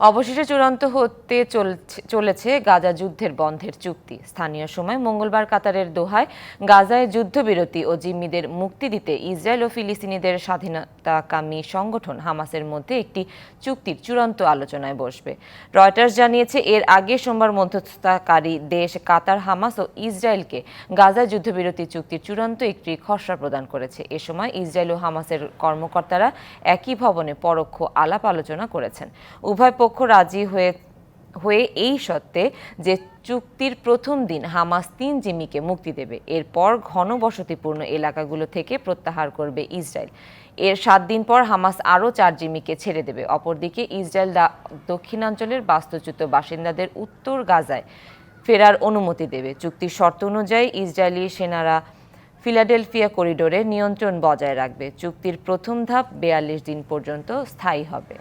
অবশেষে চূড়ান্ত হতে চলছে- গাজা যুদ্ধের বন্ধের চুক্তি। স্থানীয় সময় মঙ্গলবার কাতারের দোহায় গাজায় যুদ্ধবিরতি ও জিম্মিদের মুক্তি দিতে ইসরায়েল ও ফিলিস্তিনিদের স্বাধীনতাকামী সংগঠন হামাসের মধ্যে একটি চুক্তির চূড়ান্ত আলোচনায় বসবে। রয়টার্স জানিয়েছে, এর আগে সোমবার মধ্যস্থতাকারী দেশ কাতার, হামাস ও ইসরায়েলকে গাজায় যুদ্ধবিরতি চুক্তির চূড়ান্ত একটি খসড়া প্রদান করেছে। এ সময় ইসরায়েল ও হামাসের কর্মকর্তারা একই ভবনে পরোক্ষ আলাপ আলোচনা করেছেন। উভয় পক্ষ রাজি হয়ে হয়ে এই সত্ত্বে যে চুক্তির প্রথম দিন হামাস তিন জিম্মিকে মুক্তি দেবে, এরপর ঘনবসতিপূর্ণ এলাকাগুলো থেকে প্রত্যাহার করবে ইসরায়েল। এর সাত দিন পর হামাস আরও চার জিম্মিকে ছেড়ে দেবে। অপরদিকে ইসরায়েল দক্ষিণাঞ্চলের বাস্তুচ্যুত বাসিন্দাদের উত্তর গাজায় ফেরার অনুমতি দেবে। চুক্তির শর্ত অনুযায়ী ইসরায়েলি সেনারা ফিলাডেলফিয়া করিডোরে নিয়ন্ত্রণ বজায় রাখবে। চুক্তির প্রথম ধাপ বেয়াল্লিশ দিন পর্যন্ত স্থায়ী হবে।